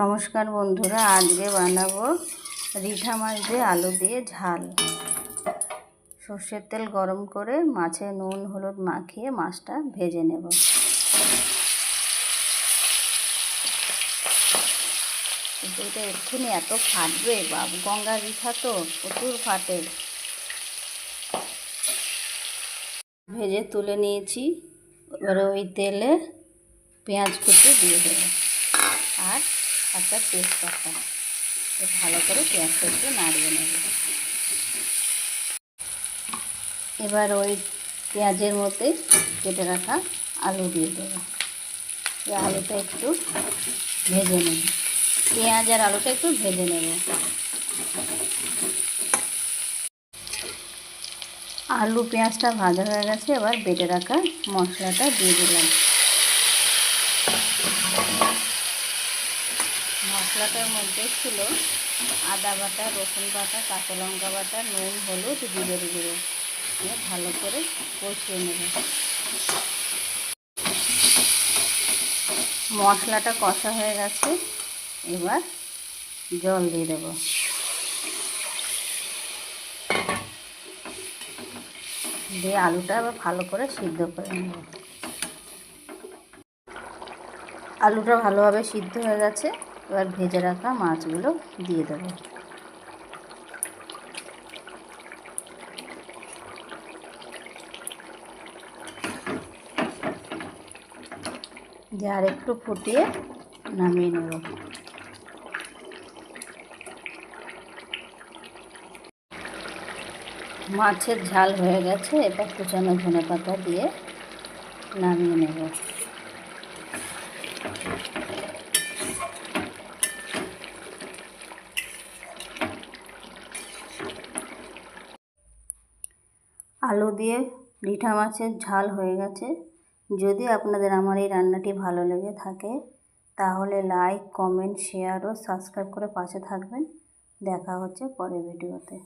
নমস্কার বন্ধুরা, আজকে বানাবো রিঠা মাছ দিয়ে আলু দিয়ে ঝাল। সর্ষের তেল গরম করে মাছে নুন, হলুদ মাখিয়ে মাছটা ভেজে নেব। এটা এক্ষুনি এত ফাটবে, বাপ, গঙ্গা রিঠা তো প্রচুর ফাটে। ভেজে তুলে নিয়েছি, এবার ওই তেলে পেঁয়াজ কুচি দিয়ে দেবো। আর একটা তেজপাতা তো ভালো করে পেঁয়াজটা একটু নাড়িয়ে নেব। এবার ওই পেঁয়াজের মধ্যে কেটে রাখা আলু দিয়ে দেবো। এই আলুটা একটু ভেজে নেব। পেঁয়াজ আর আলুটা একটু ভেজে নেব। আলু পেঁয়াজটা ভাজা হয়ে গেছে, এবার বেটে রাখা মশলাটা দিয়ে দিলাম। মশলাটার মধ্যে ছিল আদা বাটা, রসুন বাটা, কাঁচা লঙ্কা বাটা, নুন, হলুদ জিরের গুঁড়ো। দিয়ে ভালো করে কষিয়ে নেব। মশলাটা কষা হয়ে গেছে। এবার জল দিয়ে দেব। দিয়ে আলুটা আবার ভালো করে সিদ্ধ করে নেব। আলুটা ভালোভাবে সিদ্ধ হয়ে গেছে। এবার ভেজে রাখা মাছগুলো দিয়ে দেবো। আর একটু ফুটিয়ে নামিয়ে নেব। মাছের ঝাল হয়ে গেছে, এবার কুচানো ধনে পাতা দিয়ে নামিয়ে নেব। আলু দিয়ে রিঠা মাছের ঝাল হয়ে গেছে। যদি আপনাদের আমার এই রান্নাটি ভালো লেগে থাকে, তাহলে লাইক কমেন্ট শেয়ার ও সাবস্ক্রাইব করে পাশে থাকবেন। দেখা হচ্ছে পরের ভিডিওতে।